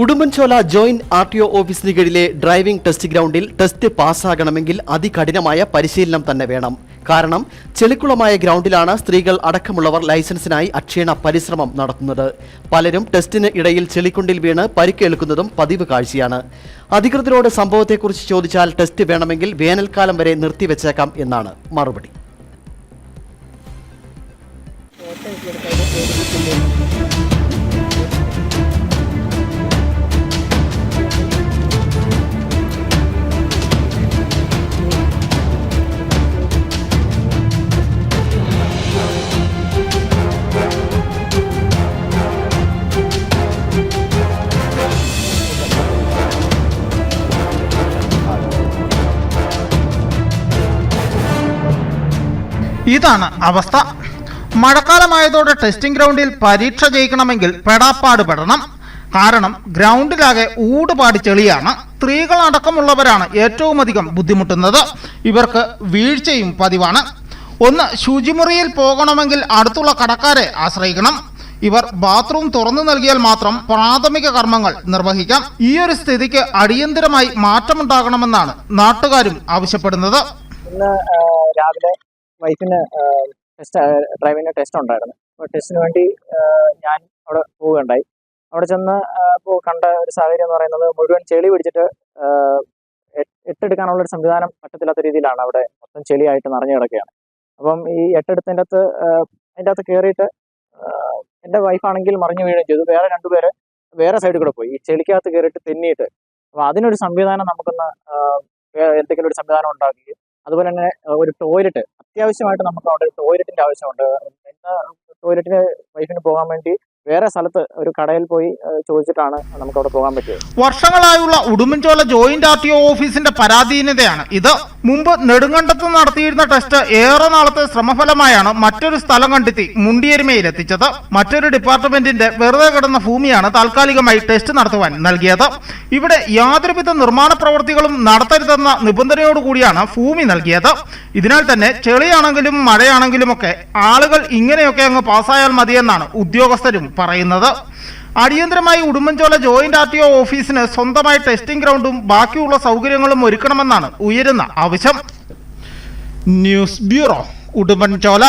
Udumbanchola joint R T O ഓഫീസിന് കീഴിലെ driving test ഗ്രൗണ്ടിൽ ടെസ്റ്റ് പാസ്സാകണമെങ്കിൽ അതികഠിനമായ പരിശീലനം തന്നെ വേണം. കാരണം ചെളിക്കുളമായ ഗ്രൗണ്ടിലാണ് സ്ത്രീകൾ അടക്കമുള്ളവർ ലൈസൻസിനായി അക്ഷീണ പരിശ്രമം നടത്തുന്നത്. പലരും ടെസ്റ്റിന് ഇടയിൽ ചെളിക്കുണ്ടിൽ വീണ് പരിക്കേൽക്കുന്നതും പതിവ് കാഴ്ചയാണ്. അധികൃതരോട് സംഭവത്തെക്കുറിച്ച് ചോദിച്ചാൽ ടെസ്റ്റ് വേണമെങ്കിൽ വേനൽക്കാലം വരെ നിർത്തിവെച്ചേക്കാം എന്നാണ് മറുപടി. ഇതാണ് അവസ്ഥ. മഴക്കാലമായതോടെ ടെസ്റ്റിംഗ് ഗ്രൗണ്ടിൽ പരീക്ഷ ജയിക്കണമെങ്കിൽ പെടാപ്പാട് പെടണം. കാരണം ഗ്രൗണ്ടിലാകെ ഊടുപാടി ചെളിയാണ്. സ്ത്രീകളടക്കമുള്ളവരാണ് ഏറ്റവും അധികം ബുദ്ധിമുട്ടുന്നത്. ഇവർക്ക് വീഴ്ചയും പതിവാണ്. ഒന്ന് ശുചിമുറിയിൽ പോകണമെങ്കിൽ അടുത്തുള്ള കടക്കാരെ ആശ്രയിക്കണം. ഇവർ ബാത്റൂം തുറന്നു നൽകിയാൽ മാത്രം പ്രാഥമിക കർമ്മങ്ങൾ നിർവഹിക്കാം. ഈ ഒരു സ്ഥിതിക്ക് അടിയന്തരമായി മാറ്റമുണ്ടാകണമെന്നാണ് നാട്ടുകാരും ആവശ്യപ്പെടുന്നത്. രാവിലെ വൈഫിന് ടെസ്റ്റ് ഡ്രൈവിന്റെ ടെസ്റ്റ് ഉണ്ടായിരുന്നു. അപ്പോൾ ടെസ്റ്റിന് വേണ്ടി ഞാൻ അവിടെ പോവുകയുണ്ടായി. അവിടെ ചെന്ന് ഇപ്പോൾ കണ്ട ഒരു സാഹചര്യം എന്ന് പറയുന്നത് മുഴുവൻ ചെളി പിടിച്ചിട്ട് എട്ടെടുക്കാനുള്ള ഒരു സംവിധാനം പറ്റത്തില്ലാത്ത രീതിയിലാണ് അവിടെ മൊത്തം ചെളിയായിട്ട് നിറഞ്ഞു കിടക്കുകയാണ്. അപ്പം ഈ എട്ടെടുത്തതിന്റെ അകത്ത് അതിന്റെ അകത്ത് കയറിയിട്ട് എന്റെ വൈഫാണെങ്കിൽ മറിഞ്ഞു വീഴുകയും ചെയ്തു. വേറെ രണ്ടുപേര് വേറെ സൈഡിൽ കൂടെ പോയി. ഈ ചെളിക്കകത്ത് കയറിയിട്ട് തെന്നിയിട്ട്. അപ്പോൾ അതിനൊരു സംവിധാനം നമുക്കൊന്ന് എന്തെങ്കിലും ഒരു സംവിധാനം ഉണ്ടാക്കുകയും അതുപോലെ തന്നെ ഒരു ടോയ്ലറ്റ് അത്യാവശ്യമായിട്ട് നമുക്ക് അവിടെ ഒരു ടോയ്ലറ്റിന്റെ ആവശ്യമുണ്ട്. ഇന്ന് ടോയ്ലറ്റിന് വൈഫിന് പോകാൻ വേണ്ടി വേറെ സ്ഥലത്ത് ഒരു കടയിൽ പോയി ചോദിച്ചിട്ടാണ് നമുക്ക് അവിടെ പോകാൻ പറ്റിയത്. വർഷങ്ങളായുള്ള ഉടുമ്പൻചോല ജോയിന്റ് ആർ ടി ഓഫീസിന്റെ പരാധീനതയാണ് ഇത്. മുമ്പ് നെടുങ്കണ്ടത്ത് നടത്തിയിരുന്ന ടെസ്റ്റ് ഏറെ നാളത്തെ ശ്രമഫലമായാണ് മറ്റൊരു സ്ഥലം കണ്ടെത്തി മുണ്ടിയരുമയിൽ എത്തിച്ചത്. മറ്റൊരു ഡിപ്പാർട്ട്മെന്റിന്റെ വെറുതെ കിടന്ന ഭൂമിയാണ് താൽക്കാലികമായി ടെസ്റ്റ് നടത്തുവാൻ നൽകിയത്. ഇവിടെ യാതൊരുവിധ നിർമ്മാണ പ്രവർത്തികളും നടത്തരുതെന്ന നിബന്ധനയോടുകൂടിയാണ് ഭൂമി നൽകിയത്. ഇതിനാൽ തന്നെ ചെളിയാണെങ്കിലും മഴയാണെങ്കിലുമൊക്കെ ആളുകൾ ഇങ്ങനെയൊക്കെ അങ്ങ് പാസ്സായാൽ മതിയെന്നാണ് ഉദ്യോഗസ്ഥരും പറയുന്നത്. അടിയന്തരമായി Udumbanchola joint R T O ഓഫീസിന് സ്വന്തമായി ടെസ്റ്റിംഗ് ഗ്രൗണ്ടും ബാക്കിയുള്ള സൗകര്യങ്ങളും ഒരുക്കണമെന്നാണ് ഉയരുന്ന ആവശ്യം. News bureau Udumbanchola.